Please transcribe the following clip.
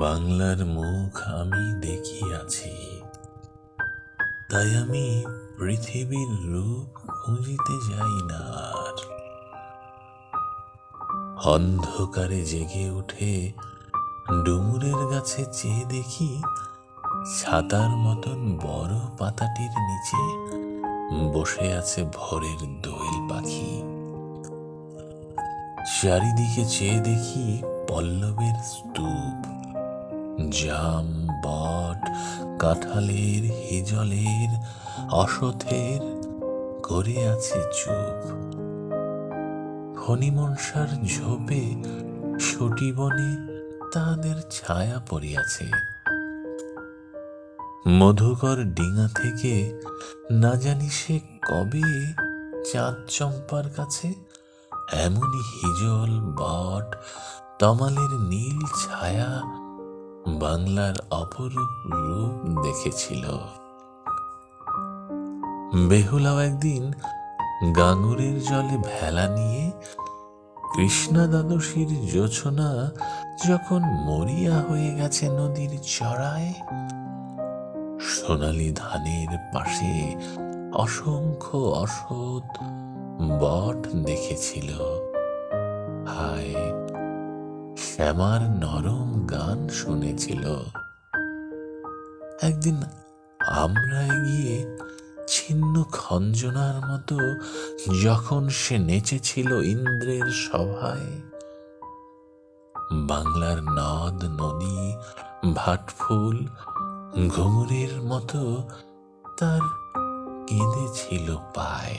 বাংলার মুখ আমি দেখিয়াছি, তাই আমি পৃথিবীর রূপ খুঁজিতে যাই না আর। অন্ধকারে জেগে উঠে ডুমুরের গাছে চেয়ে দেখি ছাতার মতন বড় পাতাটির নিচে বসে আছে ভরের দোয়েল পাখি। চারিদিকে চেয়ে দেখি পল্লবের স্তূপ, জাম বট, কাঁঠালের হিজলের অসথের করে আছে চুপ। হনিমনসার ঝোপে বনে তাদের ছায়া পড়িয়াছে। মধুকর ডিঙা থেকে না জানি সে কবে চাঁদ চম্পার কাছে এমনই হিজল বট তমালের নীল ছায়া বাংলার অপরূপ রূপ দেখেছিল। বেহুলাও একদিন গাঙ্গুরের জলে ভেলা নিয়ে কৃষ্ণা দ্বাদশীর জোছনা যখন মরিয়া হয়ে গেছে নদীর চড়ায়, সোনালি ধানের পাশে অসংখ্য অসৎ বট দেখেছিল। হায় শ্যামার নরম গান শুনেছিল। একদিন আমরা গিয়ে ছিন্ন খঞ্জনার মতো যখন সে নেচেছিল ইন্দ্রের সভায়, বাংলার নদ, নদী ভাটফুল ঘুঙুরের মতো তার কেঁদেছিল পায়।